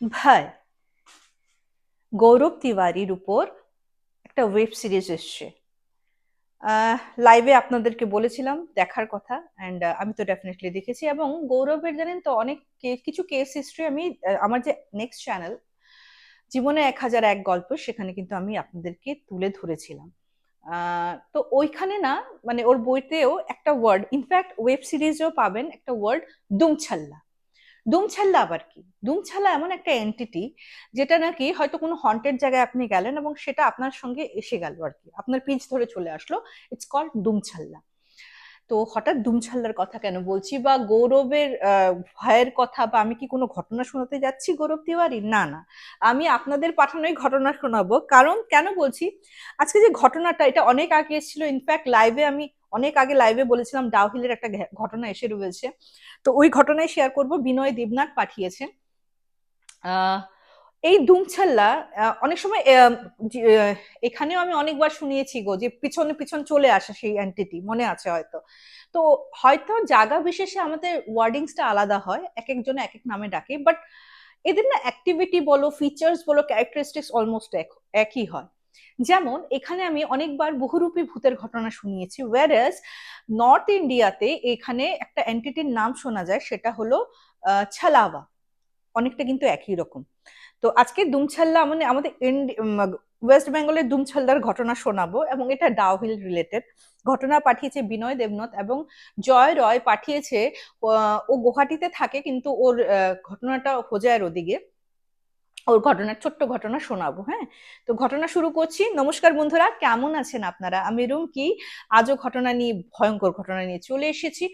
ভাই গৌরব তিওয়ারির উপর একটা ওয়েব সিরিজ এসছে। লাইভে আপনাদেরকে বলেছিলাম দেখার কথা অ্যান্ড আমি তো ডেফিনেটলি দেখেছি এবং গৌরবের জানেন তো অনেক কিছু কেস হিস্ট্রি আমি আমার যে নেক্সট চ্যানেল জীবনে এক হাজার এক গল্প সেখানে কিন্তু আমি আপনাদেরকে তুলে ধরেছিলাম। তো ওইখানে না মানে ওর বইতেও একটা ওয়ার্ড ইনফ্যাক্ট ওয়েব সিরিজেও পাবেন একটা ওয়ার্ড দুমছাল্লা। দুমছাল্লা আবার কি? দুমছাল্লা এমন একটা এন্টিটি যেটা নাকি হয়তো কোনো হন্টেড জায়গায় আপনি গেলেন এবং সেটা আপনার সঙ্গে এসে গেল আর কি। আপনার পিচ ধরে চলে আসলো ইটস কল্ড দুমছাল্লা। তো হঠাৎ দুমছাল্লার কথা কেন বলছি বা গৌরবের ভয়ের কথা বা আমি কি কোনো ঘটনা শোনাতে যাচ্ছি গৌরব তিওয়ারি? না না। আমি আপনাদের পাঠানোই ঘটনা শোনাবো। কারণ কেন বলছি? আজকে যে ঘটনাটা, এটা অনেক আগে এসেছিল। ইনফ্যাক্ট লাইভে আমি অনেক আগে লাইভে বলেছিলাম ডাউহিলের একটা ঘটনা এসে রয়েছে। তো ওই ঘটনায় শেয়ার করব। বিনয় দেবনাথ পাঠিয়েছেন। এই দুমছাল্লা অনেক সময় এখানেও আমি অনেকবার শুনিয়েছি গো যে পিছনে পিছন চলে আসে সেই অ্যান্টিটি মনে আছে হয়তো। তো হয়তো জায়গা বিশেষে আমাদের ওয়ার্ডিংসটা আলাদা হয় এক একজন এক এক নামে ডাকে বাট এদের না অ্যাক্টিভিটি বলো ফিচার্স বলো ক্যারেক্টারিস্টিক্স অলমোস্ট এক, একই হয়। যেমন এখানে আমি অনেকবার বহুরূপী ভূতের ঘটনা শুনিয়েছি ওয়ারেস নর্থ ইন্ডিয়াতে এখানে একটা এন্টিটির নাম শোনা যায়, সেটা হলো ছালাওয়া অনেকটা কিন্তু একই রকম। তো আজকে দুমছাল্লা মানে আমাদের ওয়েস্ট বেঙ্গলের দুমছাল্লার ঘটনা শোনাবো এবং এটা ডাউহিল রিলেটেড ঘটনা পাঠিয়েছে বিনয় দেবনাথ এবং জয় রয় পাঠিয়েছে ও গুয়াহাটিতে থাকে কিন্তু ওর ঘটনাটা হোজায়ের ওদিকে। ওর ঘটনার, ছোট্ট ঘটনা শোনাবো হ্যাঁ? তো ঘটনা শুরু করছি। নমস্কার বন্ধুরা, কেমন আছেন আপনারা? আমি রুমকি। আজও ঘটনা নিয়ে, ভয়ঙ্কর ঘটনা নিয়ে চলে এসেছি।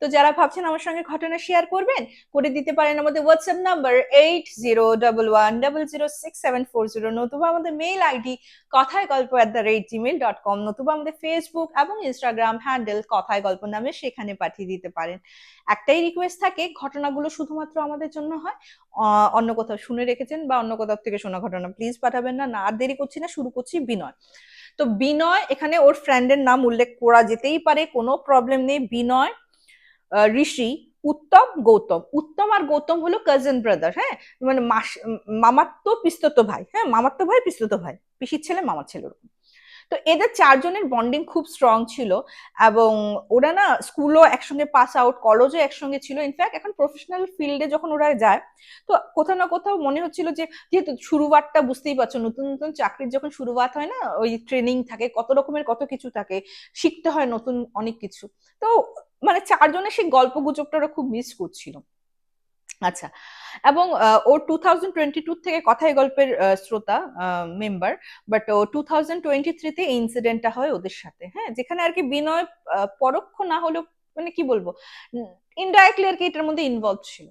তো যারা ভাবছেন আমার সঙ্গে ঘটনা শেয়ার করবেন, করে দিতে পারেন আমাদের WhatsApp number eight zero double one double zero six seven four zero নতুবা আমাদের মেইল আইডি কথায় গল্প at the rate Gmail dot com নতুবা আমাদের ফেসবুক এবং ইনস্টাগ্রাম হ্যান্ডেল কথায় গল্প নামে সেখানে পাঠিয়ে দিতে পারেন। একটাই রিকোয়েস্ট থাকে, ঘটনাগুলো শুধুমাত্র আমাদের জন্য হয় অন্য কোথাও শুনে রেখেছেন বা অন্য কোথাও থেকে শোনা ঘটনা। প্লিজ পাঠাবেন না আর দেরি করছি না, শুরু করছি বিনয়। তো বিনয়, এখানে ওর ফ্রেন্ডের নাম উল্লেখ করা যেতেই পারে, কোনো প্রবলেম নেই। বিনয় ঋষি, উত্তম, গৌতম। উত্তম আর গৌতম হলো কাজিন ব্রাদার হ্যাঁ? মানে মামাত্ম পিস্তত ভাই হ্যাঁ? মামাত্ম ভাই, পিস্তত ভাই। পিসির ছেলে, মামার ছেলে ওরকম। তো এদের চারজনের বন্ডিং খুব স্ট্রং ছিল এবং ওরা না স্কুলও একসঙ্গে পাস আউট কলেজও একসঙ্গে ছিল। ইনফ্যাক্ট এখন প্রফেশনাল ফিল্ডে যখন ওরা যায়, তো কোথাও না কোথাও মনে হচ্ছিল যে, যেহেতু শুরুয়াতটা বুঝতেই পারছ, নতুন নতুন চাকরির যখন শুরুয়াত হয় না, ওই ট্রেনিং থাকে, কত রকমের কত কিছু থাকে, শিখতে হয় নতুন অনেক কিছু। তো মানে চারজনের সেই গল্প গুজবটা ওরা খুব মিস করছিল। আচ্ছা এবং ও টু থাউজেন্ড টোয়েন্টি টু থেকে কথাই গল্পের শ্রোতা মেম্বার বাট ও টু থাউজেন্ড টোয়েন্টি এই ইনসিডেন্টটা হয় ওদের সাথে হ্যাঁ? যেখানে আর কি বিনয় পরোক্ষ না হলেও মানে কি বলব ইনডাইরেক্টলি আর কি এটার মধ্যে ইনভলভ ছিল।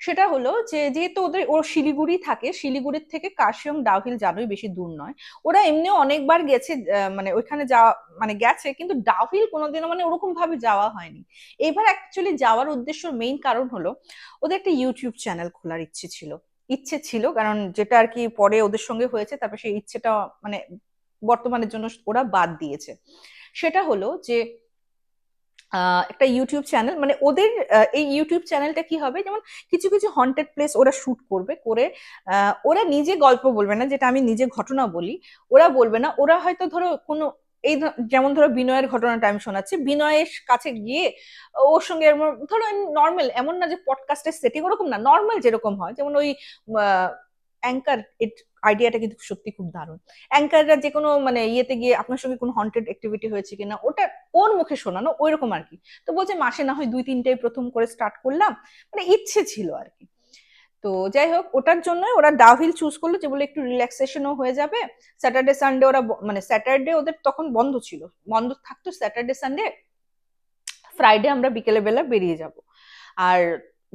সেটা হলো যে, যেহেতু ওদের, ওর শিলিগুড়ি থাকে, শিলিগুড়ির থেকে কাশিয়ং ডাউহিল জানোই বেশি দূর নয়। ওরা এমনিও অনেকবার গেছে মানে ওইখানে যাওয়া মানে গেছে, কিন্তু ডাউহিল কোনোদিনও মানে ওরকম ভাবে যাওয়া হয়নি। এবার অ্যাকচুয়ালি যাওয়ার উদ্দেশ্য মেইন কারণ হলো, ওদের একটা ইউটিউব চ্যানেল খোলার ইচ্ছে ছিল। ইচ্ছে ছিল, কারণ যেটা আর কি পরে ওদের সঙ্গে হয়েছে, তারপর সেই ইচ্ছেটা মানে বর্তমানের জন্য ওরা বাদ দিয়েছে। সেটা হলো যে একটা ইউটিউব চ্যানেল মানে ওদের এই ইউটিউব চ্যানেলটা কি হবে? যেমন কিছু কিছু হন্টেড প্লেস ওরা শুট করবে, করে ওরা নিজে গল্প বলবে না, যেটা আমি নিজে ঘটনা বলি। ওরা বলবে না, ওরা হয়তো ধরো কোনো, এই যেমন ধরো বিনয়ের ঘটনাটা আমি শোনাচ্ছি, বিনয়ের কাছে গিয়ে ওর সঙ্গে ধরো নর্মাল এমন না যে পডকাস্টের সেটিং ওরকম না নর্মাল যেরকম হয়, যেমন ওই অ্যাঙ্কার আইডিয়াটা কিন্তু সত্যি খুব দারুণ। অ্যাঙ্কাররা যে কোনো মানে ইয়েতে গিয়ে আপনার সঙ্গে কোনো হন্টেড অ্যাক্টিভিটি হয়েছে কিনা, ওটা ওর মুখে শোনানো ওই রকম আর কি। তো বলছে মাসে না হয় দুই তিনটাই প্রথম করে স্টার্ট করলাম মানে ইচ্ছে ছিল আর কি। তো যাই হোক, ওটার জন্য ওরা ডাভিল চুজ করল যে বলে একটু রিল্যাক্সেশনও হয়ে যাবে। স্যাটারডে সানডে ওরা মানে স্যাটারডে ওদের তখন বন্ধ ছিল। বন্ধ থাকতো স্যাটারডে সানডে ফ্রাইডে আমরা বিকেলে বেলা বেরিয়ে যাব। আর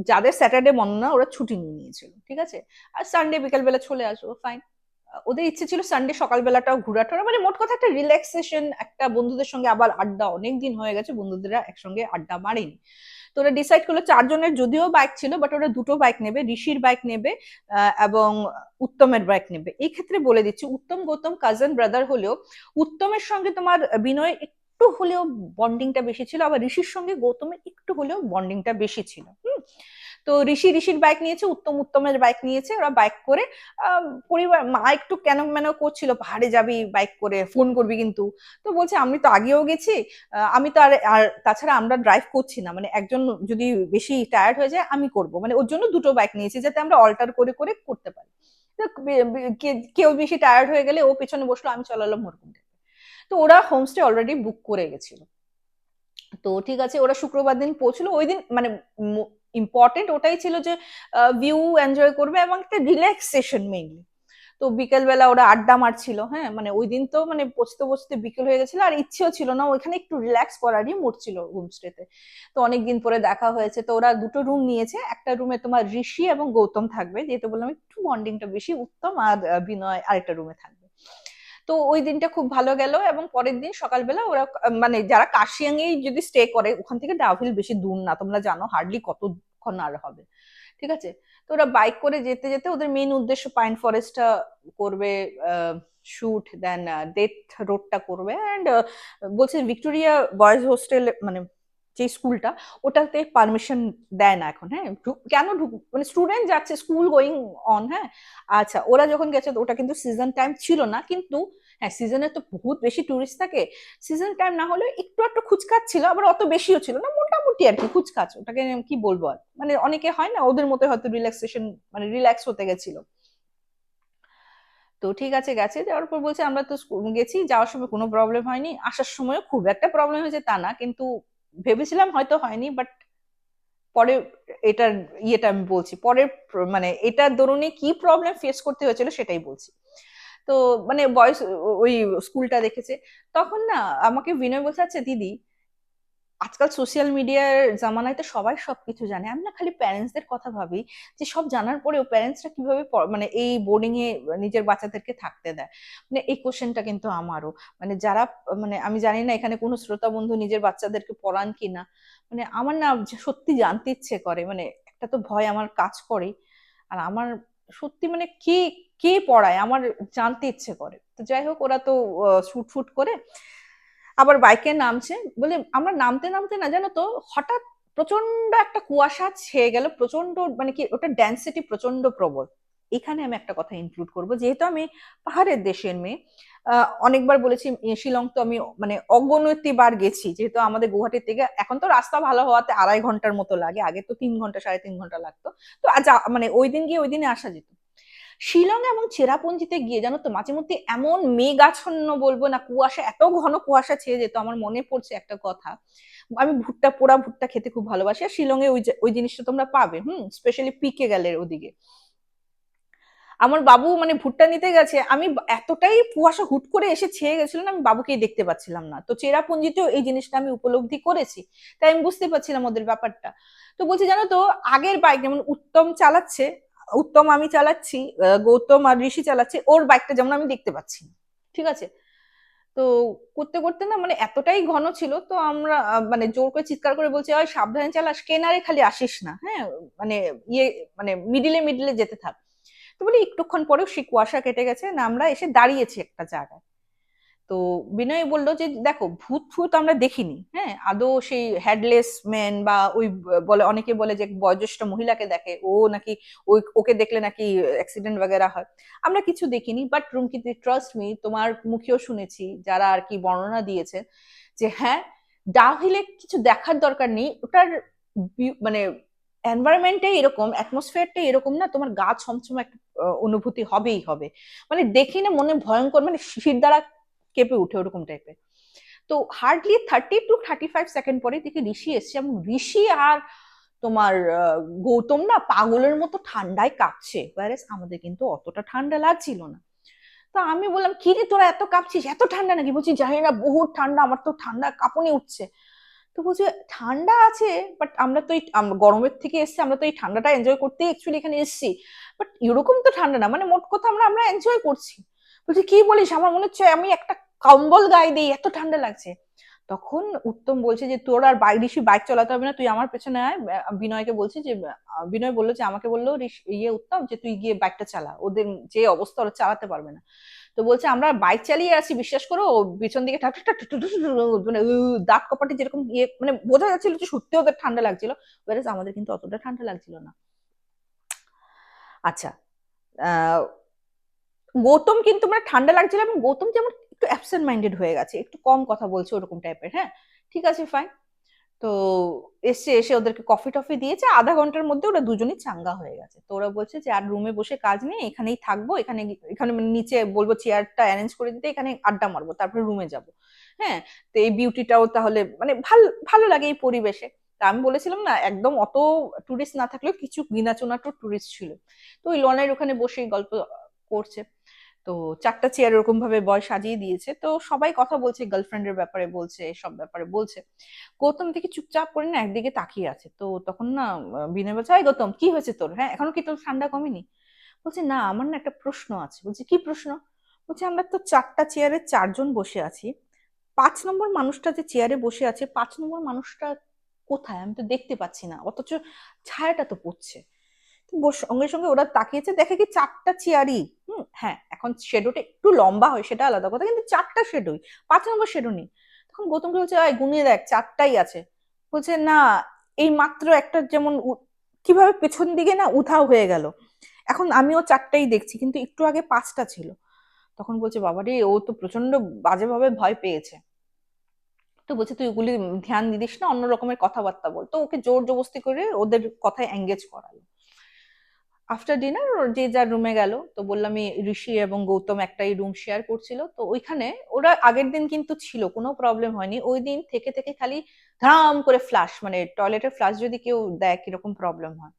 যাদের স্যাটারডে বন্ধ না, ওরা ছুটি নিয়ে নিয়েছিল, ঠিক আছে? আর সানডে বিকালবেলা চলে আসব ফাইন ওদের ইচ্ছে ছিল সানডে সকালবেলাটাও ঘোরাটোরা মানে মোট কথা একটা রিল্যাক্সেশন একটা বন্ধুদের সঙ্গে আবার আড্ডা অনেক দিন হয়ে গেছে, বন্ধুদেরা একসঙ্গে আড্ডা মারেনি। তো ওরা ডিসাইড করল চারজনের, যদিও বাইক ছিল বাট ওরা দুটো বাইক নেবে, ঋষির বাইক নেবে এবং উত্তমের বাইক নেবে। এই ক্ষেত্রে বলে দিচ্ছি, উত্তম গৌতম কাজিন ব্রাদার হলেও, উত্তমের সঙ্গে তোমার বিনয় একটু হলেও বন্ডিংটা বেশি ছিল। আবার ঋষির সঙ্গে গৌতমের একটু হলেও বন্ডিংটা বেশি ছিল। তো ঋষি ঋষির বাইক নিয়েছে, উত্তম উত্তমের বাইক নিয়েছে। ওরা বাইক করে পরিবার, মা একটু কেন কেন করছিল, পাহাড়ে যাবি বাইক করে ফোন করবি কিন্তু। তো বলছে, আমি তো আগেও গেছি আমি তো আর আর তাছাড়া আমরা ড্রাইভ করছি না। মানে একজন যদি বেশি টায়ার্ড হয়ে যায়, আমি করব। মানে ওর জন্য দুটো বাইক নিয়েছি, যাতে আমরা অল্টার করে করে করতে পারি। কেউ বেশি টায়ার্ড হয়ে গেলে ও পেছনে বসল, আমি চলালাম এর। তো ওরা হোমস্টে অলরেডি বুক করে গেছিল। তো ঠিক আছে, ওরা শুক্রবার দিন পৌঁছলো। ওই দিন মানে ইম্পর্টেন্ট ওটাই ছিল যে ভিউ এনজয় করবে এবং একটা রিল্যাক্সেশন মেইনলি তো বিকেলবেলা ওরা আড্ডা মারছিল হ্যাঁ মানে ওই দিন তো মানে পৌঁছতে পৌঁছতে বিকেল হয়ে গেছিল, আর ইচ্ছেও ছিল না, ওইখানে একটু রিল্যাক্স করারই মুড ছিল হোমস্টেতে তো। অনেকদিন পরে দেখা হয়েছে, তো ওরা দুটো রুম নিয়েছে, একটা রুমে তোমার ঋষি এবং গৌতম থাকবে, যেহেতু বললাম একটু বন্ডিংটা বেশি, উত্তম আর বিনয় আরেকটা রুমে থাকবে। তো ওই দিনটা খুব ভালো গেল এবং পরের দিন সকালবেলা ওরা মানে যারা কাশিয়াঙ্গেই যদি স্টে করে, ওখান থেকে ডাউহিল বেশি দূর না। তোমরা জানো হার্ডলি কতক্ষণ আর হবে। ঠিক আছে? তো ওরা বাইক করে যেতে যেতে ওদের মেইন উদ্দেশ্য পাইন ফরেস্টটা করবে শুট দেন ডেথ রোডটা করবে। অ্যান্ড বলছে ভিক্টোরিয়া বয়েজ হোস্টেল মানে যে স্কুলটা ওটাতে পারমিশন দেয় না এখন হ্যাঁ? কেন ঢুক মানে স্টুডেন্ট যাচ্ছে স্কুল গোয়িং অন হ্যাঁ? আচ্ছা ওরা যখন গেছে, ওটা কিন্তু সিজন টাইম ছিল না, কিন্তু হ্যাঁ সিজনে তো বহুত বেশি টুরিস্ট থাকে। সিজন টাইম না হলে একটু একটু খুচকাচ ছিল, আবার অত বেশিও ছিল না, মোটামুটি আর কি খুচকাচ ওটাকে কি বলব আর? মানে অনেকে হয় না, ওদের মতো হয়তো রিল্যাক্সেশন মানে রিল্যাক্স হতে গেছিল। তো ঠিক আছে, গেছে। যাওয়ার পর বলছে, আমরা তো গেছি, যাওয়ার সময় কোনো প্রবলেম হয়নি। আসার সময়ও খুব একটা প্রবলেম হয়েছে তা না, কিন্তু ভেবেছিলাম হয়তো হয়নি বাট পরে এটার ইয়েটা আমি বলছি, পরের মানে এটার দরুনে কি প্রবলেম ফেস করতে হয়েছিল সেটাই বলছি। তো মানে বয়স ওই স্কুলটা দেখেছে। তখন না আমাকে বিনয় বলছে আচ্ছা দিদি, আজকাল সোশ্যাল মিডিয়ার জামানায় তো সবাই সবকিছু জানে। আমি না খালি প্যারেন্টসদের কথা ভাবি যে সব জানার পরেও প্যারেন্টসরা কীভাবে মানে এই বোর্ডিং এ নিজের বাচ্চাদেরকে থাকতে দেয়। মানে এই কোশ্চেনটা কিন্তু আমারও। মানে যারা মানে আমি জানি না এখানে কোনো শ্রোতা বন্ধু নিজের বাচ্চাদেরকে পড়ান কি না মানে আমার না সত্যি জানতে ইচ্ছে করে। মানে একটা তো ভয় আমার কাজ করে আর আমার সত্যি মানে কে কে পড়ায়? আমার জানতে ইচ্ছে করে। তো যাই হোক, ওরা তো শুট ফুট করে আবার বাইকে নামছে। বলে আমরা নামতে নামতে না, জানো তো, হঠাৎ প্রচণ্ড একটা কুয়াশা ছেয়ে গেল প্রচণ্ড মানে কি, ওটা ডেন্সিটি প্রচণ্ড প্রবল। এখানে আমি একটা কথা ইনক্লুড করব, যেহেতু আমি পাহাড়ের দেশের মেয়ে অনেকবার বলেছি শিলং তো আমি মানে অগণতি বার গেছি, যেহেতু আমাদের গুয়াহাটির থেকে এখন তো রাস্তা ভালো হওয়াতে আড়াই ঘণ্টার মতো লাগে, আগে তো তিন ঘণ্টা, সাড়ে তিন ঘণ্টা লাগতো। তো আজ মানে ওই দিন গিয়ে ওই দিনে আসা যেত। শিলং এবং চেরাপুঞ্জিতে গিয়ে জানো তো মাঝে মধ্যে এমন মেঘাচ্ছন্ন বলব না, কুয়াশা, এত ঘন কুয়াশা ছেয়ে যেত, আমার মনে পড়ছে একটা কথা। আমি ভুট্টা, পোড়া ভুট্টা খেতে খুব ভালোবাসি, আর শিলংয়ে ওই ওই জিনিসটা তোমরা পাবে, হুম স্পেশালি পিকে গেলে ওদিকে। আমার বাবু মানে ভুট্টা নিতে গেছে, আমি এতটাই কুয়াশা হুট করে এসে ছেয়ে গেছিল না, আমি বাবুকেই দেখতে পাচ্ছিলাম না। তো চেরাপুঞ্জিতেও এই জিনিসটা আমি উপলব্ধি করেছি, তাই আমি বুঝতে পারছিলাম ওদের ব্যাপারটা। তো বলছি জানো তো, আগের বাইক যেমন উত্তম চালাচ্ছে উত্তম আমি চালাচ্ছি গৌতম আর ঋষি চালাচ্ছি, ওর বাইকটা যেমন আমি দেখতে পাচ্ছি। ঠিক আছে? তো করতে করতে না মানে এতটাই ঘন ছিল, তো আমরা মানে জোর করে চিৎকার করে বলছি ওই সাবধানে চালাস, কেনারে খালি আসিস না। হ্যাঁ মানে ইয়ে মানে মিডিলে মিডিলে যেতে থাক। তো বলি, একটুক্ষণ পরেও সে কুয়াশা কেটে গেছে, না, আমরা এসে দাঁড়িয়েছি একটা জায়গায়। তো বিনয় বলল যে, দেখো, ভূত ফুত আমরা দেখিনি। হ্যাঁ আদৌ সেই হেডলেস ম্যান বা ওই বলে, অনেকে বলে যে, বয়োজ্যেষ্ঠ মহিলাকে দেখে, ও নাকি, ওই, ওকে দেখলে নাকি অ্যাক্সিডেন্ট বগেরা হয়। আমরা কিছু দেখিনি বাট রুমকিতে ট্রাস্ট মি তোমার মুখেও শুনেছি, যারা আর কি বর্ণনা দিয়েছে যে হ্যাঁ ডাউহিলে কিছু দেখার দরকার নেই, ওটার মানে এনভায়রনমেন্টটাই এরকম অ্যাটমসফিয়ারটাই এরকম না, তোমার গা ছমছম একটা অনুভূতি হবেই হবে। মানে দেখি না মনে ভয়ঙ্কর মানে শির দ্বারা কেঁপে উঠে ওরকম টাইপের তো hardly thirty two thirty five second পরে দেখি ঋষি এসছে এবং ঋষি আর তোমার গৌতম না পাগলের মতো ঠান্ডায় কাঁপছে। whereas আমাদের কিন্তু অতটা ঠান্ডা লাগছিল না। তো আমি বললাম, কি রে তোরা এত কাঁপছিস? এত ঠান্ডা নাকি? বলছি, জানি না, বহুত ঠান্ডা, আমার তো ঠান্ডা কাঁপুনি উঠছে। তো বলছি, ঠান্ডা আছে বাট আমরা তো এই গরমের থেকে এসছি, আমরা তো এই ঠান্ডাটা এনজয় করতে অ্যাকচুয়ালি এখানে এসছি। বাট এরকম তো ঠান্ডা না মানে মোট কথা আমরা আমরা এনজয় করছি। বলছি, কি বলিস? আমার মনে হচ্ছে আমি একটা কম্বল গায়ে দিই, এত ঠান্ডা লাগছে। তখন উত্তম বলছে যে, তোর আর বাইক ঋষি বাইক চালাতে হবে না, তুই আমার পেছনে আয়। বিনয়কে বলছে যে বিনয় বলল যে, আমাকে বলল ইয়ে উত্তম যে, তুই গিয়ে বাইকটা চালা। ওদের যে অবস্থা, ওরা চালাতে পারবে না। তো বলছে, আমরা বাইক চালিয়ে আছি, বিশ্বাস করো পিছন দিকে মানে দাঁত কপাটে যেরকম ইয়ে মানে বোঝা যাচ্ছিল যে, সত্যি ওদের ঠান্ডা লাগছিল। আমাদের কিন্তু অতটা ঠান্ডা লাগছিল না। আচ্ছা গৌতম কিন্তু মানে ঠান্ডা লাগছিল এবং গৌতম যেমন একটু অ্যাবসেন্ট মাইন্ডেড হয়ে গেছে, একটু কম কথা বলছে ওরকম টাইপের হ্যাঁ? ঠিক আছে ফাইন তো এসে এসে ওদেরকে কফি টফি দিয়েছে, আধা ঘণ্টার মধ্যে ওরা দুজনেই চাঙ্গা হয়ে গেছে। তো ওরা বলছে যে, আর রুমে বসে কাজ নেই, এখানেই থাকব, এখানে এখানে মানে নিচে বলব চেয়ারটা অ্যারেঞ্জ করে দিতে, এখানে আড্ডা মারবো, তারপরে রুমে যাব। হ্যাঁ? তো এই বিউটিটাও তাহলে মানে ভালো, ভালো লাগে এই পরিবেশে। তা আমি বলেছিলাম না, একদম অত টুরিস্ট না থাকলেও কিছু গিনাচোনাটো টুরিস্ট ছিল। তো ওই লনের ওখানে বসেই গল্প করছে। তো চারটা চেয়ার এরকম ভাবে বয় সাজিয়ে দিয়েছে। তো সবাই কথা বলছে গার্লফ্রেন্ডের ব্যাপারে বলছে, সব ব্যাপারে বলছে। গৌতম থেকে চুপচাপ করে না, একদিকে তাকিয়ে আছে। তো তখন না, বিনয় বলছে, এই গৌতম, কি হয়েছে তোর? হ্যাঁ এখনও কি তোর ঠান্ডা কমেনি? বলছে, না, আমার না একটা প্রশ্ন আছে। বলছে, কি প্রশ্ন? বলছে, আমরা তো চারটা চেয়ারে চারজন বসে আছি। পাঁচ নম্বর মানুষটা যে চেয়ারে বসে আছে, পাঁচ নম্বর মানুষটা কোথায়? আমি তো দেখতে পাচ্ছি না। অথচ ছায়াটা তো পড়ছে। সঙ্গে সঙ্গে ওরা তাকিয়েছে, দেখে কি চারটা চেয়ারই? হুম হ্যাঁ এখন শেডোটা একটু লম্বা হয়, সেটা আলাদা কথা, কিন্তু চারটা শেডোই পাঁচ নম্বর শেডো নেই। তখন গৌতম বলছে, আয়, গুনিয়ে দেখ, চারটাই আছে। বলছে, না, এই মাত্র একটা যেমন কীভাবে পেছন দিকে না উধাও হয়ে গেল। এখন আমিও চারটাই দেখছি, কিন্তু একটু আগে পাঁচটা ছিল। তখন বলছে বাবা রে ও তো প্রচণ্ড বাজেভাবে ভয় পেয়েছে। তো বলছে, তুই ওগুলি ধ্যান দিদিস না, অন্য রকমের কথাবার্তা বল। তো ওকে জোর জবস্তি করে ওদের কথায় এঙ্গেজ করালো। আফটার ডিনার ওর যে যার রুমে গেল, তো বললাম ঋষি এবং গৌতম একটাই রুম শেয়ার করছিল। তো ওইখানে ওরা আগের দিন কিন্তু ছিল, কোনো প্রবলেম হয়নি। ওই দিন থেকে থেকে খালি ধাম করে ফ্লাশ মানে টয়লেটের ফ্লাশ যদি কেউ দেয়, কীরকম প্রবলেম হয়।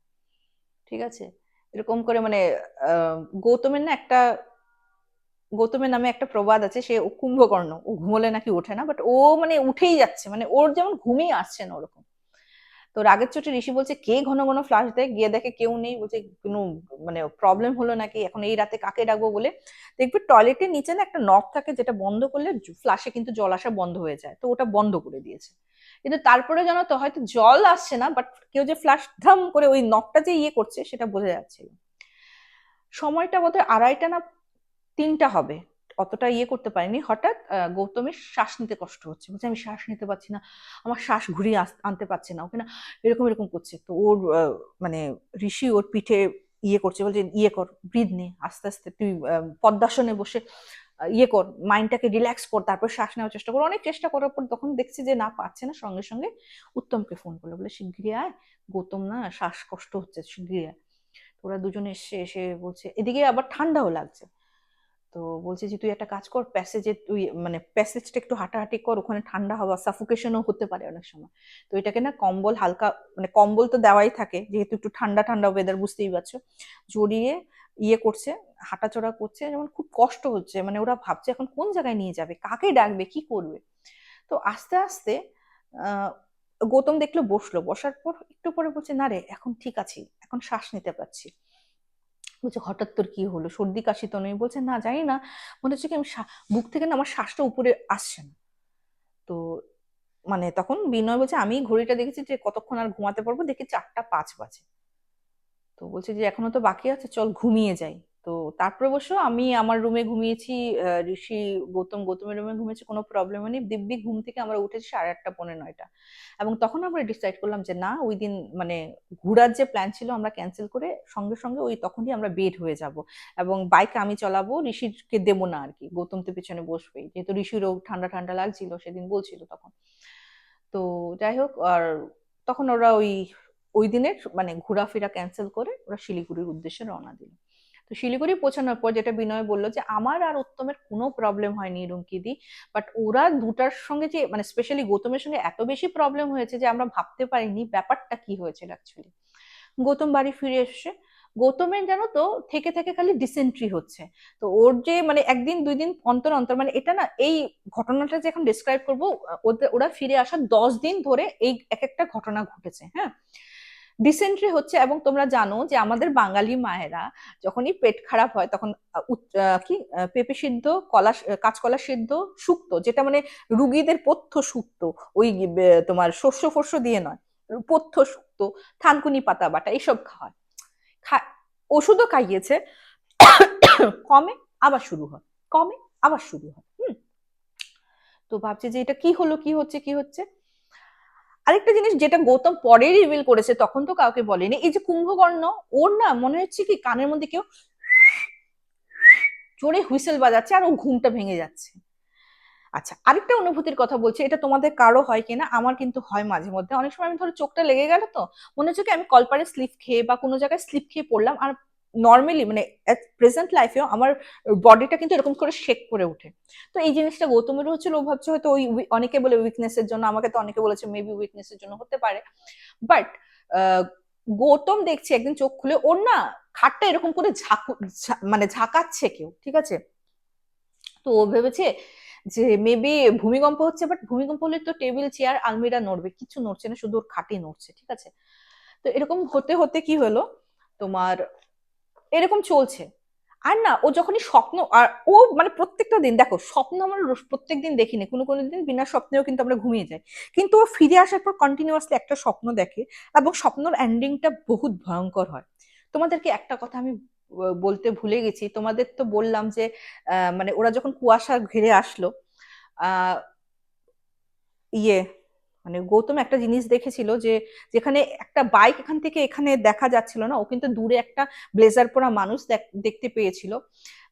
ঠিক আছে? এরকম করে মানে গৌতমের না একটা, গৌতমের নামে একটা প্রবাদ আছে, সে কুম্ভকর্ণ। ও ঘুমোলে নাকি ওঠে না বাট ও মানে উঠেই যাচ্ছে মানে ওর যেমন ঘুমই আসছে না ওরকম। তো রাগের চোটে ঋষি বলছে, কে ঘন ঘন ফ্লাশ দেয়? গিয়ে দেখে কেউ নেই। বলছে, কোনো মানে প্রবলেম হলো নাকি? এখন এই রাতে কাকে ডাকবো বলে? দেখবে টয়লেটের নিচে না একটা নব থাকে যেটা বন্ধ করলে ফ্লাশে কিন্তু জল আসা বন্ধ হয়ে যায়। তো ওটা বন্ধ করে দিয়েছে। কিন্তু তারপরে জানো তো, হয়তো জল আসছে না বাট কেউ যে ফ্লাশ ধাম করে ওই নবটা যে ইয়ে করছে, সেটা বোঝা যাচ্ছিল। সময়টা বোধহয় আড়াইটা না তিনটা হবে। অতটা ইয়ে করতে পারিনি। হঠাৎ গৌতমের শ্বাস নিতে কষ্ট হচ্ছে। বলছে, আমি শ্বাস নিতে পারছি না। আমার শ্বাস ঘুরিয়ে আনতে পারছে না। ওকে না? এরকম এরকম করছে। তো ওর মানে ঋষি ওর পিঠে ইয়ে করছে। বলছে ইয়ে কর ব্রিদ নে। আস্তে আস্তে তুই পদ্মাসনে বসে ইয়ে কর। মাইন্ডটাকে রিল্যাক্স কর। তারপর শ্বাস নেওয়ার চেষ্টা কর। অনেক চেষ্টা করার পর তখন দেখছি যে না পাচ্ছে না। সঙ্গে সঙ্গে উত্তমকে ফোন করল। বলে, শিগগিরই আয়। গৌতম না, শ্বাসকষ্ট হচ্ছে। শিগগিরই আয়। ওরা দুজনে এসে এসে বলছে, এদিকে আবার ঠান্ডাও লাগছে। তো বলছে যে, তুই একটা কাজ কর প্যাসেজে তুই মানে প্যাসেজটা একটু হাঁটাহাঁটি কর, ওখানে ঠান্ডা হাওয়া সাফোকেশনও হতে পারে অনেক সময়। তো এটাকে না কম্বল হালকা মানে কম্বল তো দেওয়াই থাকে, যেহেতু একটু ঠান্ডা ঠান্ডা ওয়েদার বুঝতেই পারছ। জড়িয়ে ইয়ে করছে, হাঁটাচড়া করছে, যেমন খুব কষ্ট হচ্ছে মানে ওরা ভাবছে এখন কোন জায়গায় নিয়ে যাবে, কাকে ডাকবে, কি করবে? তো আস্তে আস্তে গৌতম দেখল বসল, বসার পর একটু পরে বলছে, না রে, এখন ঠিক আছি, এখন শ্বাস নিতে পারছি। বলছে, হঠাৎ তোর কি হলো? সর্দি, কাশি তো নয় বলছে, না, জানি না। মনে হচ্ছে কি আমি বুক থেকে না আমার শ্বাসটা উপরে আসছে না। তো মানে তখন বিনয় বলছে, আমি ঘড়িটা দেখেছি যে কতক্ষণ আর ঘুমাতে পারব? দেখি চারটা পাঁচ বাজে। তো বলছে যে, এখনও তো বাকি আছে, চল ঘুমিয়ে যাই। তো তারপরে অবশ্য আমি আমার রুমে ঘুমিয়েছি ঋষি গৌতম, গৌতমের রুমে ঘুমিয়েছি, কোনো প্রবলেম হয়নি দিব্যি ঘুম থেকে আমরা উঠেছি সাড়ে আটটা, পৌনে নয়টা। এবং তখন আমরা ডিসাইড করলাম যে না, ওই দিন মানে ঘোরার যে প্ল্যান ছিল আমরা ক্যান্সেল করে সঙ্গে সঙ্গে ওই তখনই আমরা বেড হয়ে যাব। এবং বাইক আমি চালাবো, ঋষিকে দেবো না আর কি গৌতম তো পেছনে বসবেই যেহেতু ঋষিরও ঠান্ডা ঠান্ডা লাগছিল, সেদিন বলছিল তখন। তো যাই হোক, আর তখন ওরা ওই ওই দিনের মানে ঘোরাফেরা ক্যান্সেল করে ওরা শিলিগুড়ির উদ্দেশ্যে রওনা দিল। তো শিলিগুড়ি পৌঁছানোর পর যেটা বিনয় বলল যে, আমার আর উত্তমের কোনো প্রবলেম হয়নি রুমকিদি বাট ওরা দুটার সঙ্গে যে মানে স্পেশালি গৌতমের সঙ্গে এত বেশি প্রবলেম হয়েছে যে, আমরা ভাবতে পারিনি ব্যাপারটা কি হয়েছিল অ্যাকচুয়ালি গৌতম বাড়ি ফিরে এসছে। গৌতমের জানো তো, থেকে থেকে খালি ডিসেন্ট্রি হচ্ছে। তো ওর যে মানে একদিন দুই দিন অন্তর অন্তর মানে এটা না, এই ঘটনাটা যে এখন ডিসক্রাইব করব ওরা ফিরে আসার দশ দিন ধরে এই এক একটা ঘটনা ঘটেছে হ্যাঁ? ডিসেন্ট্রি হচ্ছে এবং তোমরা জানো যে আমাদের বাঙালি মায়েরা যখনই পেট খারাপ হয় তখন কি পেঁপে সিদ্ধ, কলা কাঁচকলা সিদ্ধ, শুক্তো, যেটা মানে রুগীদের পথ্য শুক্তো, ওই তোমার শস্য ফস্য দিয়ে নয়, পথ্য শুক্তো, থানকুনি পাতা বাটা এইসব খাওয়ায়। ওষুধও খাইয়েছে, কমে আবার শুরু হয়, কমে আবার শুরু হয়, হুম। তো ভাবছে যে এটা কি হলো, কি হচ্ছে কি হচ্ছে? আরেকটা জিনিস যেটা গৌতম পরে রিভিল করেছে, তখন তো কাউকে বলেনি। এই যে কুম্ভকর্ণ, ওর না মনে হচ্ছে কি কানের মধ্যে কেউ জোরে হুইসেল বাজাচ্ছে আর ও ঘুমটা ভেঙে যাচ্ছে। আচ্ছা আরেকটা অনুভূতির কথা বলছি, এটা তোমাদের কারও হয় কিনা? আমার কিন্তু হয় মাঝে মধ্যে। অনেক সময় আমি ধরো চোখটা লেগে গেল তো, মনে হচ্ছে কি আমি কলপারে স্লিপ খেয়ে বা কোনো জায়গায় স্লিপ খেয়ে পড়লাম আর নর্মালি মানে প্রেজেন্ট লাইফেও আমার বডিটা কিন্তু এরকম করে শেক করে ওঠে। তো এই জিনিসটা গৌতমের হচ্ছিল, ও ভাবছে হয়তো ওই অনেকে বলে উইকনেসের জন্য, আমাকে তো অনেকে বলেছে মেবি উইকনেসের জন্য হতে পারে। বাট গৌতম দেখছি, একদিন চোখ খুলে, ওর না খাটটা এরকম করে ঝাঁকু মানে ঝাঁকাচ্ছে কেউ, ঠিক আছে? তো ও ভেবেছে যে মেবি ভূমিকম্প হচ্ছে বাট ভূমিকম্প হলে তো টেবিল চেয়ার আলমিরা নড়বে, কিছু নড়ছে না, শুধু ওর খাটই নড়ছে, ঠিক আছে? তো এরকম হতে হতে কি হলো? তোমার এরকম চলছে। আর না, ও যখনই স্বপ্ন, আর ও মানে প্রত্যেকটা দিন, দেখো, স্বপ্ন আমরা প্রত্যেক দিন দেখিনি। কোনো কোনো দিন বিনা স্বপ্নেও কিন্তু আমরা ঘুমিয়ে যাই। কিন্তু ও ফিরে আসার পর কন্টিনিউয়াসলি একটা স্বপ্ন দেখে এবং স্বপ্নর এন্ডিংটা বহুত ভয়ঙ্কর হয়। তোমাদেরকে একটা কথা আমি বলতে ভুলে গেছি। তোমাদের তো বললাম যে মানে ওরা যখন কুয়াশা ঘিরে আসলো ইয়ে মানে গৌতম একটা জিনিস দেখেছিল যে যেখানে একটা বাইক এখান থেকে এখানে দেখা যাচ্ছিল না, ও কিন্তু দূরে একটা ব্লেজার পরা মানুষ দেখতে পেয়েছিল।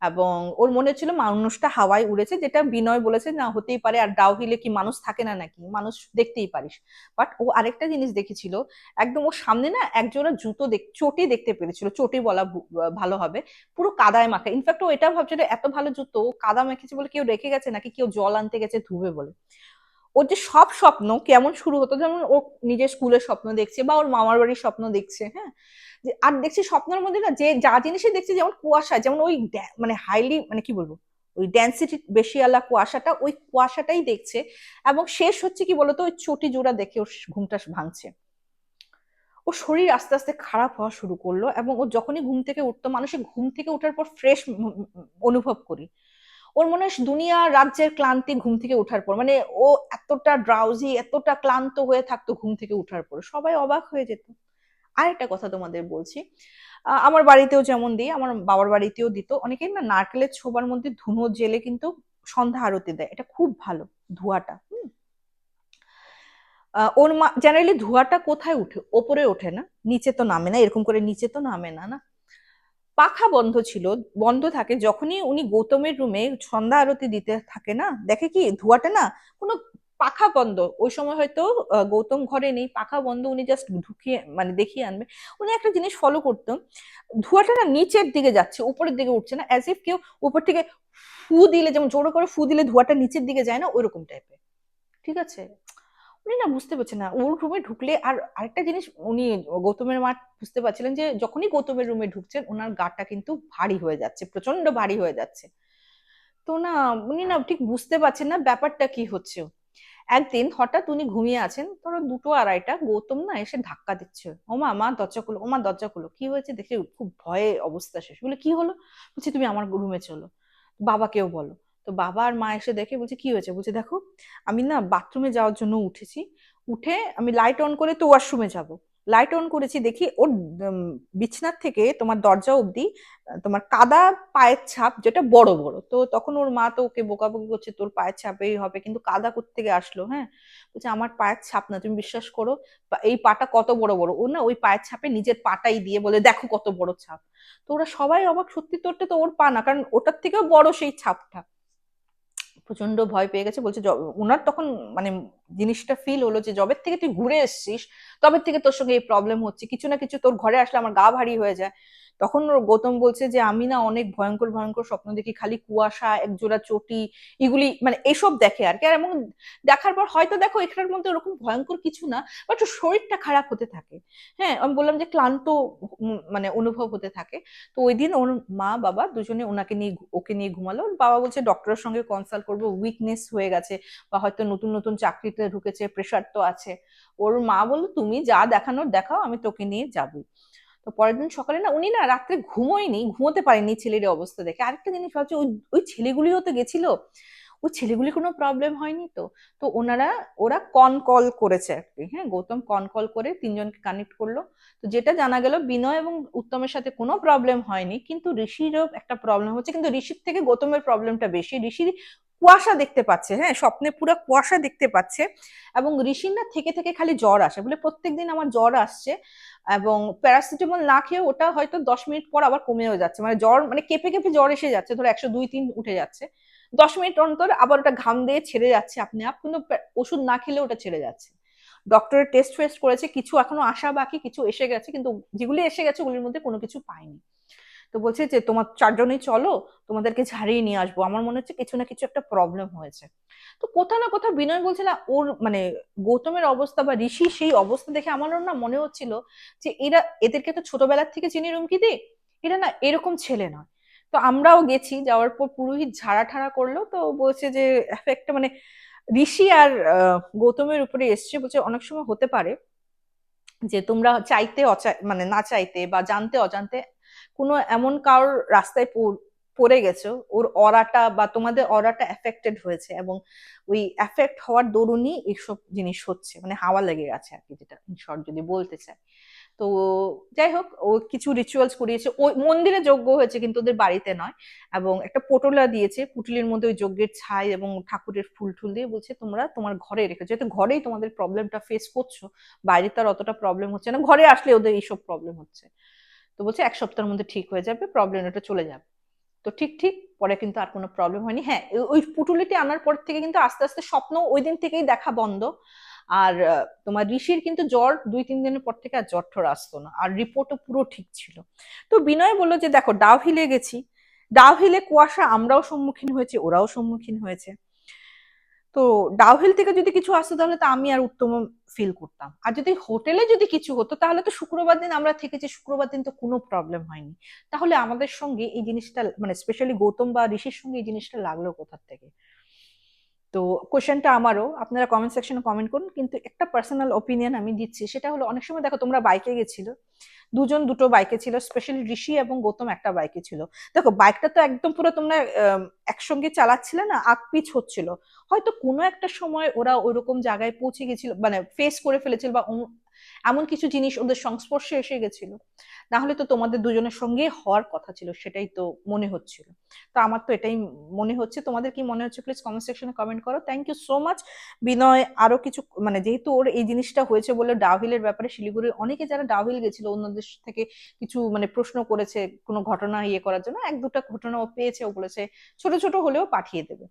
এবং ওর মনে হচ্ছিল মানুষটা হাওয়ায় উড়েছে, যেটা বিনয় বলেছে না, হতেই পারে আর ডাউ হিলে কি মানুষ থাকে না নাকি? মানুষ দেখতেই পারিস। বাট ও আরেকটা জিনিস দেখেছিল, একদম ওর সামনে না একজোড়া জুতো দেখ, চটি দেখতে পেরেছিল। চটি বলা ভালো হবে। পুরো কাদায় মাখা। ইনফ্যাক্ট ও এটা ভাবছিল, এত ভালো জুতো কাদা মেখেছে বলে কেউ রেখে গেছে নাকি? কেউ জল আনতে গেছে ধুবে বলে। ওর যে সব স্বপ্ন কেমন শুরু হতো, যেমন ও নিজের স্কুলের স্বপ্ন দেখছে বা ওর মামার বাড়ির স্বপ্ন দেখছে হ্যাঁ? আর দেখছি স্বপ্নের মধ্যে না, যে, যা জিনিসই দেখছি যেমন কুয়াশা, যেমন ওই মানে হাইলি মানে কি বলব, ওই ডেন্সিটি বেশি আলা কুয়াশাটা ওই কুয়াশাটাই দেখছে এবং শেষ হচ্ছে কি বলতো, ওই চটি জোড়া দেখে ওর ঘুমটা ভাঙছে। ও শরীর আস্তে আস্তে খারাপ হওয়া শুরু করল এবং ও যখনই ঘুম থেকে উঠতো, মানুষের ঘুম থেকে ওঠার পর ফ্রেশ অনুভব করি। ওর মনে হয় দুনিয়া রাজ্যের ক্লান্তি ঘুম থেকে ওঠার পর মানে ও এতটা ড্রাউজি এতটা ক্লান্ত হয়ে থাকতো ঘুম থেকে ওঠার পর। সবাই অবাক হয়ে যেত। আরেকটা কথা তোমাদের বলছি আমার বাড়িতেও যেমন দিই, আমার বাবার বাড়িতেও দিত। অনেকে না নারকেলের ছোবার মধ্যে ধুনো জেলে কিন্তু সন্ধ্যা আরতি দেয়। এটা খুব ভালো, ধোয়াটা ওর মা জেনারেলি ধোঁয়াটা কোথায় উঠে? ওপরে ওঠে না, নিচে তো নামে না, এরকম করে নিচে তো নামে না না? পাখা বন্ধ ছিল, বন্ধ থাকে যখনই উনি গৌতমের রুমে সন্ধ্যা আরতি দিতে থাকে না, দেখে কি ধোয়াটা না কোনো পাখা বন্ধ। ওই সময় হয়তো গৌতম ঘরে নেই, পাখা বন্ধ, উনি জাস্ট ঢুকিয়ে মানে দেখিয়ে আনবে। উনি একটা জিনিস ফলো করতেন ধোঁয়াটা না নিচের দিকে যাচ্ছে, উপরের দিকে উঠছে না অ্যাজ ইফ কেউ উপর থেকে ফু দিলে, যেমন জোরে করে ফু দিলে ধোঁয়াটা নিচের দিকে যায় না, ওইরকম টাইপের ঠিক আছে? উনি না বুঝতে পারছেন না। ওর রুমে ঢুকলে আর আরেকটা জিনিস উনি গৌতমের মা বুঝতে পারছিলেন যে যখনই গৌতমের রুমে ঢুকছেন, ওনার গাটা কিন্তু ভারী হয়ে যাচ্ছে প্রচণ্ড ভারী হয়ে যাচ্ছে। তো না, উনি না ঠিক বুঝতে পারছেন না ব্যাপারটা কি হচ্ছে। একদিন হঠাৎ উনি ঘুমিয়ে আছেন, ধরো দুটো আড়াইটা, গৌতম না এসে ধাক্কা দিচ্ছে। ওমা মা মা দরজা খুলো ওমা দরজা খুলো। কি হয়েছে দেখে খুব ভয়ে অবস্থা শেষ। বলে, কি হলো? বলছি, তুমি আমার রুমে চলো। বাবাকেও বলো। তো বাবা আর মা এসে দেখে বলছে, কি হয়েছে? বলছে, দেখো, আমি না বাথরুমে যাওয়ার জন্য উঠেছি। উঠে আমি লাইট অন করে তো ওয়াশরুমে যাব। লাইট অন করেছি, দেখি ওর বিছনার থেকে তোমার দরজা অবধি তোমার কাদা পায়ের ছাপ যেটা বড় বড়। তো তখন ওর মা তো ওকে বোকাবুকি করছে, তোর পায়ের ছাপেই হবে। কিন্তু কাদা থেকে আসলো হ্যাঁ? বলছে, আমার পায়ের ছাপ না, তুমি বিশ্বাস করো এই পাটা কত বড় বড়। ও না ওই পায়ের ছাপে নিজের পাটাই দিয়ে বলে, দেখো কত বড় ছাপ। তো ওরা সবাই অবাক, সত্যি তোরটা তো ওর পা না, কারণ ওটার থেকেও বড় সেই ছাপটা। প্রচণ্ড ভয় পেয়ে গেছে বলছে ওনার তখন মানে জিনিসটা ফিল হলো যে জবের থেকে তুই ঘুরে এসছিস, তবে থেকে তোর সঙ্গে এই প্রবলেম হচ্ছে। কিছু না কিছু তোর ঘরে আসলে আমার গা ভারী হয়ে যায়। তখন গৌতম বলছে যে, আমি না অনেক ভয়ঙ্কর ভয়ঙ্কর স্বপ্ন দেখি। খালি কুয়াশা, একজোড়া চটি, এগুলি মানে এসব দেখে আর কি। আর এমন দেখার পর হয়তো দেখো এখানের মধ্যে ওরকম ভয়ঙ্কর কিছু না বাট শরীরটা খারাপ হতে থাকে। হ্যাঁ আমি বললাম যে ক্লান্ত মানে অনুভব হতে থাকে। তো ওই দিন ওর মা, বাবা দুজনে ওনাকে নিয়ে ওকে নিয়ে ঘুমালো। বাবা বলছে ডক্টরের সঙ্গে কনসাল্ট করব। উইকনেস হয়ে গেছে বা হয়তো নতুন নতুন চাকরিতে ঢুকেছে প্রেশার তো আছে। ওর মা বলল, তুমি যা দেখানোর দেখাও, আমি তোকে নিয়ে যাবই। তো পরের দিন সকালে না, উনি না রাত্রে ঘুমোয়নি, ঘুমোতে পারেনি ছেলের অবস্থা দেখে। আরেকটা জিনিস ভাবছে, ওই ওই ছেলেগুলিও তো গেছিল? ওই ছেলেগুলি কোনো প্রবলেম হয়নি তো? তো ওনারা, ওরা কন কল করেছে কি হ্যাঁ? গৌতম কন কল করে তিনজনকে কানেক্ট করল। তো যেটা জানা গেল, বিনয় এবং উত্তমের সাথে কোনো প্রবলেম হয়নি, কিন্তু ঋষিরও একটা প্রবলেম হচ্ছে, কিন্তু ঋষির থেকে গৌতমের প্রবলেমটা বেশি। ঋষির কুয়াশা দেখতে পাচ্ছে হ্যাঁ স্বপ্নে পুরো কুয়াশা দেখতে পাচ্ছে এবং ঋষির না থেকে থেকে খালি জ্বর আসে। বলে প্রত্যেক দিন আমার জ্বর আসছে এবং প্যারাসিটামল না খেয়ে ওটা হয়তো দশ মিনিট পর আবার কমেও যাচ্ছে। মানে জ্বর মানে কেঁপে কেঁপে জ্বর এসে যাচ্ছে, ধরো একশো দুই তিন উঠে যাচ্ছে। দশ মিনিট অন্তর আবার ওটা ঘাম দিয়ে ছেড়ে যাচ্ছে আপনি আপ, কিন্তু ওষুধ না খেলে ওটা ছেড়ে যাচ্ছে। ডক্টরের টেস্ট ফেস্ট করেছে, কিছু এখনও আসা বাকি, কিছু এসে গেছে, কিন্তু যেগুলি এসে গেছে ওগুলির মধ্যে কোনো কিছু পাইনি। তো বলছে যে, তোমার চারজনেই চলো, তোমাদেরকে ঝাড়িয়ে নিয়ে আসব। আমার মনে হচ্ছে কিছু না কিছু একটা প্রবলেম হয়েছে। তো কোথাও না কোথাও বিনয় বলছে, না, ওর মানে গৌতমের অবস্থা বা ঋষি সেই অবস্থা দেখে আমার না মনে হচ্ছিল যে, এরা এদেরকে তো ছোটবেলার থেকে চিনি রুমকি দি, এরা না এরকম ছেলে নয়। তো আমরাও গেছি, যাওয়ার পর পুরোহিত ঝাড়া ঠাড়া করল, তো বলছে যে একটা মানে ঋষি আর গৌতমের উপরে এসছে। বলছে, অনেক সময় হতে পারে যে, তোমরা চাইতে অচাই মানে না চাইতে বা জানতে অজান্তে কোনো এমন কারোর রাস্তায় পড়ে গেছো, ওর অরাটা বা তোমাদের অরাটা এফেক্টেড হয়েছে এবং ওই এফেক্ট হওয়ার দরুনই এইসব জিনিস হচ্ছে মানে হাওয়া লেগে গেছে আর কি যেটা শর্ট যদি বলতে চাই। তো যাই হোক, ও কিছু রিচুয়ালস করিয়েছে ওই মন্দিরে যজ্ঞ হয়েছে কিন্তু ওদের বাড়িতে নয় এবং একটা পটোলা দিয়েছে, পুটুলির মধ্যে ওই যজ্ঞের ছাই এবং ঠাকুরের ফুল টুল দিয়ে বলছে, তোমরা তোমার ঘরে রেখে যেহেতু ঘরেই তোমাদের প্রবলেমটা ফেস করছ, বাইরে তার অতটা প্রবলেম হচ্ছে না, ঘরে আসলে ওদের এইসব প্রবলেম হচ্ছে। তো বলছে এক সপ্তাহের মধ্যে ঠিক হয়ে যাবে প্রবলেম এটা চলে যাবে। তো ঠিক ঠিক, পরে কিন্তু আর কোনো প্রবলেম হয়নি। হ্যাঁ ওই পুটুলিটি আনার পর থেকে কিন্তু আস্তে আস্তে স্বপ্ন ওই দিন থেকেই দেখা বন্ধ। আর তোমার ঋষির কিন্তু জ্বর দুই, তিন দিনের পর থেকে আর জ্বর ঠর আসতো না। আর রিপোর্টও পুরো ঠিক ছিল। তো বিনয় বলল যে, দেখো ডাউ হিলে গেছি। ডাউ হিলে কুয়াশা আমরাও সম্মুখীন হয়েছি, ওরাও সম্মুখীন হয়েছে। তো ডাউহিল থেকে যদি কিছু আসতো তাহলে তো আমি আর উত্তম ফিল করতাম। আর যদি হোটেলে যদি কিছু হতো তাহলে তো শুক্রবার দিন আমরা থেকেছি শুক্রবার দিন তো কোনো প্রবলেম হয়নি। তাহলে আমাদের সঙ্গে এই জিনিসটা মানে স্পেশালি গৌতম বা ঋষির সঙ্গে এই জিনিসটা লাগল কোথার থেকে? তো কোয়েশ্চেনটা আমারও, আপনারা কমেন্ট সেকশনে কমেন্ট করুন, কিন্তু একটা পার্সোনাল ওপিনিয়ন আমি দিচ্ছি, সেটা হলো অনেক সময় দেখো তোমরা বাইকে গেছিল, দুজন দুটো বাইকে ছিল স্পেশালি ঋষি এবং গৌতম একটা বাইকে ছিল। দেখো বাইকটা তো একদম পুরো তোমরা একসঙ্গে চালাচ্ছিলে না, আগ পিছ হচ্ছিল। হয়তো কোনো একটা সময় ওরা ওইরকম জায়গায় পৌঁছে গেছিল মানে ফেস করে ফেলেছিল বা এমন কিছু জিনিস ওদের সংস্পর্শে এসে গেছিল। না হলে তো তোমাদের দুজনের সঙ্গে হওয়ার কথা ছিল, সেটাই তো মনে হচ্ছিল। তো আমার তো এটাই মনে হচ্ছে। তোমাদের কি মনে হচ্ছে? প্লিজ কমেন্ট সেকশনে কমেন্ট করো। Thank you so much Binoy আরও কিছু মানে যেহেতু ওর এই জিনিসটা হয়েছে বলে ডাউহিলের ব্যাপারে শিলিগুড়ির অনেকে যারা ডাউহিল গেছিল, অন্যদের থেকে কিছু মানে প্রশ্ন করেছে কোনো ঘটনা ইয়ে করার জন্য। এক দুটা ঘটনা ও পেয়েছে, ও বলেছে ছোট ছোট হলেও পাঠিয়ে দেবে।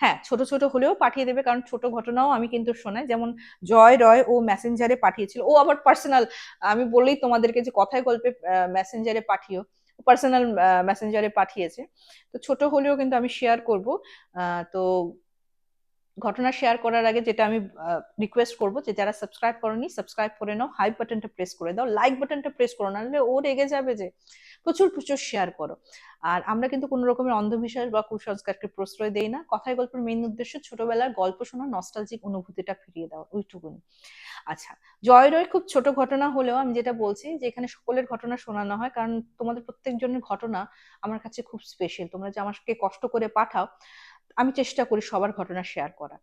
হ্যাঁ ছোট ছোট হলেও পাঠিয়ে দেবে, কারণ ছোট ঘটনাও আমি কিন্তু শোনাই। যেমন জয় রয় ও মেসেঞ্জারে পাঠিয়েছিল। ও আবার পার্সোনাল আমি বললেই তোমাদেরকে যে কথায় গল্পে মেসেঞ্জারে পাঠিও পার্সোনাল মেসেঞ্জারে পাঠিয়েছে। তো ছোট হলেও কিন্তু আমি শেয়ার করব। তো ঘটনা শেয়ার করার আগে যেটা আমি রিকোয়েস্ট করব যে যারা সাবস্ক্রাইব করনি সাবস্ক্রাইব করে নাও হাই বাটনটা প্রেস করে দাও লাইক বাটনটা প্রেস করো নাহলে ও রেগে যাবে যে প্রচুর প্রচুর শেয়ার করো। আর আমরা কিন্তু কোনো রকমের অন্ধবিশ্বাস বা কুসংস্কারকে প্রশ্রয় দেই না। কথায় গল্পের মেইন উদ্দেশ্য ছোটবেলার গল্প শোনা নস্টালজিক অনুভূতিটা ফিরিয়ে দেওয়া, ওইটুকুনি। আচ্ছা জয় রয় খুব ছোট ঘটনা হলেও আমি যেটা বলছি যে এখানে সকলের ঘটনা শোনানো হয়, কারণ তোমাদের প্রত্যেকজনের ঘটনা আমার কাছে খুব স্পেশাল তোমরা যে আমাকে কষ্ট করে পাঠাও আমি চেষ্টা করি সবার ঘটনা শেয়ার করা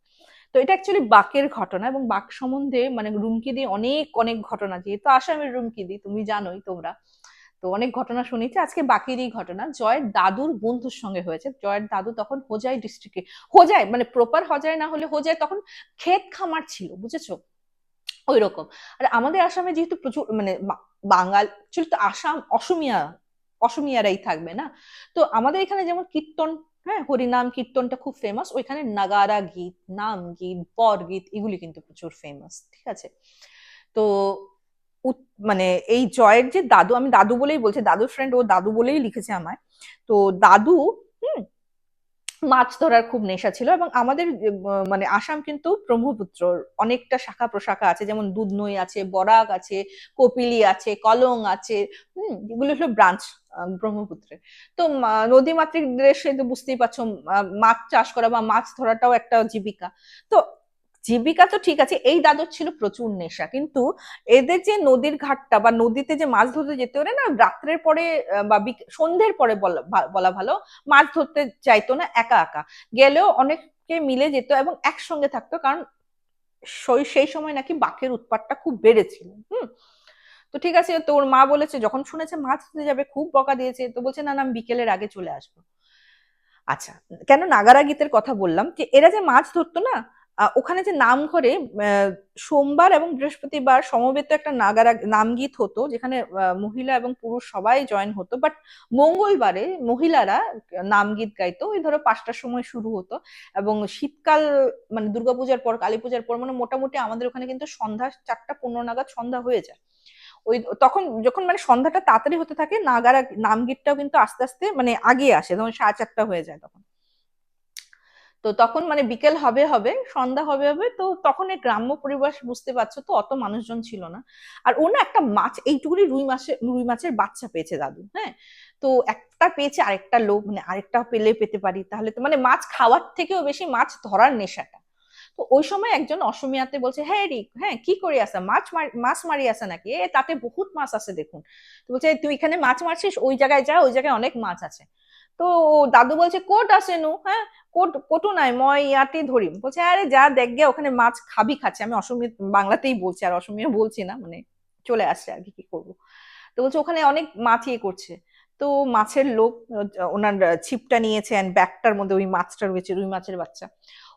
তো এটা অ্যাকচুয়ালি বাকের ঘটনা এবং বাক সম্বন্ধে মানে রুমকি দিয়ে অনেক অনেক ঘটনা। যেহেতু আসামের রুমকি দি তুমি জানোই তোমরা। তো অনেক ঘটনা শুনেছি। আজকে বাকিরই ঘটনা। জয়ের দাদুর বন্ধুর সঙ্গে হয়েছে। জয়ের দাদু তখন হোজাই ডিস্ট্রিক্টে হোজাই মানে প্রপার হোজাই না হলে হোজাই তখন ক্ষেত খামার ছিল, বুঝেছ? ওই রকম আর আমাদের আসামে যেহেতু প্রচুর মানে বাঙাল তো আসাম, অসমিয়া, অসমিয়ারাই থাকবে না? তো আমাদের এখানে যেমন কীর্তন হ্যাঁ হরিনাম কীর্তনটা খুব ফেমাস ওইখানে নাগারা গীত, নাম গীত বর গীত, এগুলি কিন্তু প্রচুর ফেমাস ঠিক আছে? তো মানে এই জয়ের যে দাদু, আমি দাদু বলেই বলছি, দাদুর ফ্রেন্ড ও দাদু বলেই লিখেছে আমায়। তো দাদু, হুম মাছ ধরার খুব নেশা ছিল এবং আমাদের মানে আসাম কিন্তু ব্রহ্মপুত্র। অনেকটা শাখা প্রশাখা আছে, যেমন দুধনই আছে, বরাক আছে, কপিলি আছে, কলং আছে, হম, এগুলো হলো ব্রাঞ্চ ব্রহ্মপুত্রে তো নদীমাতৃক দেশে তো বুঝতেই পারছ মাছ চাষ করা বা মাছ ধরাটাও একটা জীবিকা। তো জীবিকা তো ঠিক আছে, এই দাদর ছিল প্রচুর নেশা। কিন্তু এদের যে নদীর ঘাটটা বা নদীতে যে মাছ ধরতে যেতে পারে না, রাত্রের পরে বা সন্ধ্যের পরে বলা ভালো, মাছ ধরতে চাইতো না, একা একা। গেলেও অনেক কে মিলে যেত এবং একসঙ্গে থাকতো, কারণ সেই সময় নাকি বাঘের উৎপাতটা খুব বেড়েছিল, হুম? তো ঠিক আছে, তোর মা বলেছে, যখন শুনেছে মাছ ধরতে যাবে, খুব বকা দিয়েছে, তো বলছে, না না, আমি বিকেলের আগে চলে আসব। আচ্ছা কেন নাগারা গীতের কথা বললাম, যে এরা যে মাছ ধরতো না ওখানে যে নাম ঘরে আহ, সোমবার এবং বৃহস্পতিবার সমবেত একটা নাগারা নামগীত হতো যেখানে মহিলা এবং পুরুষ সবাই জয়েন হতো। বাট মঙ্গলবারে মহিলারা নামগীত গাইতো। ওই ধরো পাঁচটার সময় শুরু হতো এবং শীতকাল মানে দুর্গাপূজার পর কালী পূজার পর মানে মোটামুটি আমাদের ওখানে কিন্তু সন্ধ্যা চারটা পনেরো নাগাদ সন্ধ্যা হয়ে যায়। ওই তখন যখন মানে সন্ধ্যাটা তাড়াতাড়ি হতে থাকে নাগারা নামগীতটাও কিন্তু আস্তে আস্তে মানে আগে আসে তখন সাড়ে চারটা হয়ে যায় তখন। তো তখন মানে বিকেল হবে হবে, সন্ধ্যা হবে হবে, তো তখন এই গ্রাম্য পরিবেশ বুঝতে পারছ তো, অত মানুষজন ছিল না। আর ও না একটা মাছ, এইটুকুনি রুই মাছের রুই মাছের বাচ্চা পেয়েছে দাদু হ্যাঁ? তো একটা পেয়েছে আরেকটা লোক মানে আরেকটা পেলে পেতে পারি, তাহলে তো মানে মাছ খাওয়ার থেকেও বেশি মাছ ধরার নেশাটা। তো ওই সময় একজন অসমিয়াতে বলছে হ্যাঁ রিক হ্যাঁ কি করে আসা মাছ মাছ মারি আসা নাকি? এ তাতে বহুত মাছ আছে দেখুন। তো বলছে তুই এখানে মাছ মারছিস? ওই জায়গায় যা, ওই জায়গায় অনেক মাছ আছে। তো দাদু বলছে, কোট আসেনু হ্যাঁ কোট কোটু নাই, মই ইয়াতে ধরিম। বলছে, আরে যা দেখ গে, ওখানে মাছ খাবি, খাচ্ছে। আমি অসমীয়া, বাংলাতেই বলছি, আর অসমীয়া বলছি না মানে চলে আসছে আর কি কি করব? তো বলছে, ওখানে অনেক মাছ ইয়ে করছে। তো মাছের লোক, ওনার ছিপটা নিয়েছে ব্যাগটার মধ্যে ওই মাছটা রয়েছে, রুই মাছের বাচ্চা।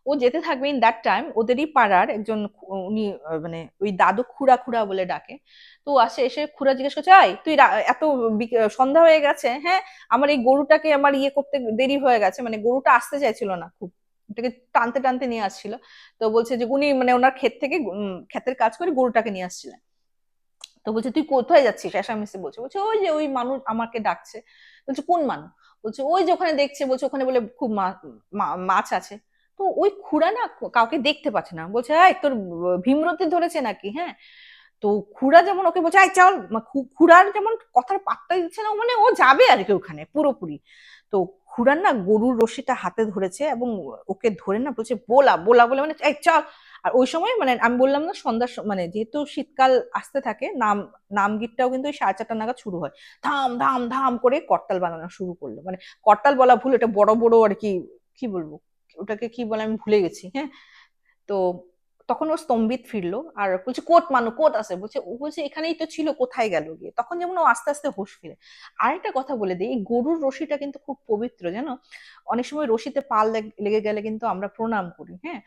ও যেতে থাকবে ইন দ্যাট টাইম ওদেরই পাড়ার একজন উনি মানে ওই দাদু খুড়া খুড়া বলে ডাকে। তো আসে, এসে খুড়া জিজ্ঞেস করছে আই তুই এত সন্ধ্যা হয়ে গেছে হ্যাঁ? আমার এই গরুটাকে আমার ইয়ে করতে দেরি হয়ে গেছে মানে গরুটা আসতে চাইছিল না খুব। ওটাকে টানতে টানতে নিয়ে আসছিল। তো বলছে যে, উনি মানে ওনার ক্ষেত থেকে ক্ষেতের কাজ করে গরুটাকে নিয়ে আসছিলেন। তো বলছে, তুই কোথায় যাচ্ছিস? এসামিসে বলছে বলছে, ওই যে ওই মানুষ আমাকে ডাকছে। বলছে, কোন মানুষ? বলছে, ওই যে ওখানে দেখছে। বলছে, ওখানে বলে খুব মাছ আছে। তো ওই খুড়া না কাউকে দেখতে পাচ্ছে না। বলছে, এই, তোর ভীমরতি ধরেছে নাকি? হ্যাঁ? তো খুড়া যেমন ওকে বলছে আই চল। খুড়ার যেমন কথার পাত্তা দিচ্ছে না মানে ও যাবে আর কি ওখানে, পুরোপুরি। তো খুড়ার না গরুর রশিটা হাতে ধরেছে এবং ওকে ধরে না বলছে, বোলা বোলা, বলে। মানে এই, চল। আর ওই সময় মানে আমি বললাম না, সন্ধ্যার মানে যেহেতু শীতকাল আসতে থাকে, নাম নাম গীতটাও কিন্তু ওই সাড়ে চারটা নাগাদ শুরু হয়। ধাম ধাম ধাম করে করতাল বানানো শুরু করল। মানে করতাল বলা ভুল, এটা বড় বড় আর কি কি বলব? ওটাকে কি বলে আমি ভুলে গেছি হ্যাঁ? তো তখন ও স্তম্ভিত ফিরলো আর বলছে, কোট মানো, কোট আছে। বলছে, ও বলছে, এখানেই তো ছিল, কোথায় গেল গিয়ে? তখন যেমন ও আস্তে আস্তে হোশ ফিরে। আরেকটা কথা বলে দিই, এই গরুর রশিটা কিন্তু খুব পবিত্র, জানো? অনেক সময় রশিতে পাল লেগে গেলে কিন্তু আমরা প্রণাম করি হ্যাঁ?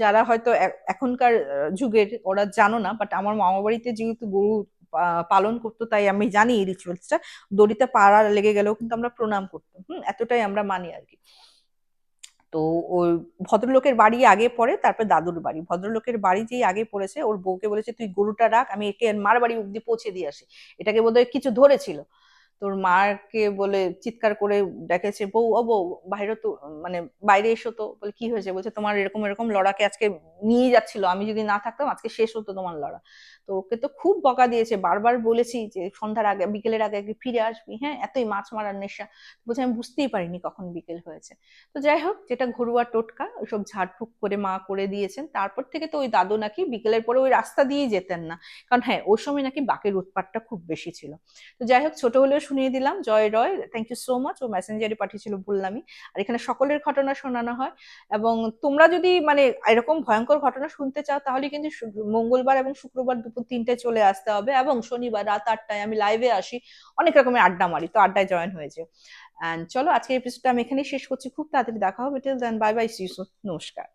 যারা হয়তো এখনকার যুগের, ওরা জানো না বাট আমার মামা বাড়িতে যেহেতু গরু পালন করতো, তাই আমি জানি এই রিচুয়ালসটা দড়িতে পাড়া লেগে গেলেও কিন্তু আমরা প্রণাম করতাম, হম? এতটাই আমরা মানি আর কি। তো ওর ভদ্রলোকের বাড়ি আগে পড়ে, তারপর দাদুর বাড়ি। ভদ্রলোকের বাড়ি যেই আগে পড়েছে, ওর বউকে বলেছে, তুই গরুটা রাখ, আমি একে মার বাড়ি অব্দি পৌঁছে দিয়ে আসি। এটাকে বোধহয় কিছু ধরেছিল। তোর মাকে বলে চিৎকার করে ডেকেছে, বউ, ও বাইরে তো মানে বাইরে এসো তো। বলে, কি হয়েছে? বলছে, তোমার এরকম এরকম লড়াকে আজকে নিয়ে যাচ্ছিল। আমি যদি না থাকতাম, আজকে শেষ হতো তোমার লড়া। তো ওকে তো খুব বকা দিয়েছে। বারবার বলেছি যে, সন্ধ্যার আগে, বিকেলের আগে আগে ফিরে আসবি হ্যাঁ? এতই মাছ মারার নেশা। বলছে, আমি বুঝতেই পারিনি কখন বিকেল হয়েছে। তো যাই হোক, যেটা ঘরোয়া টোটকা, ওইসব ঝাড়ফুঁক করে মা করে দিয়েছেন। তারপর থেকে তো ওই দাদু নাকি বিকেলের পরে ওই রাস্তা দিয়েই যেতেন না। কারণ হ্যাঁ ওই সময় নাকি বাকের উৎপাতটা খুব বেশি ছিল। তো যাই হোক, ছোট হলেও শুনিয়ে দিলাম। Joy Roy. Thank you so much ও মেসেঞ্জারে পাঠিয়েছিল বললামই আর এখানে সকলের ঘটনা শোনানো হয়। এবং তোমরা যদি মানে এরকম ভয়ঙ্কর ঘটনা শুনতে চাও, তাহলে কিন্তু মঙ্গলবার এবং শুক্রবার দুপুর তিনটায় চলে আসতে হবে এবং শনিবার রাত আটটায় আমি লাইভে আসি। অনেক রকমের আড্ডা মারি। তো আড্ডায় জয়েন হয়েছে। অ্যান্ড চলো, আজকের এপিসোডটা আমি এখানেই শেষ করছি। খুব তাড়াতাড়ি দেখা হবে। Till then bye bye see নমস্কার।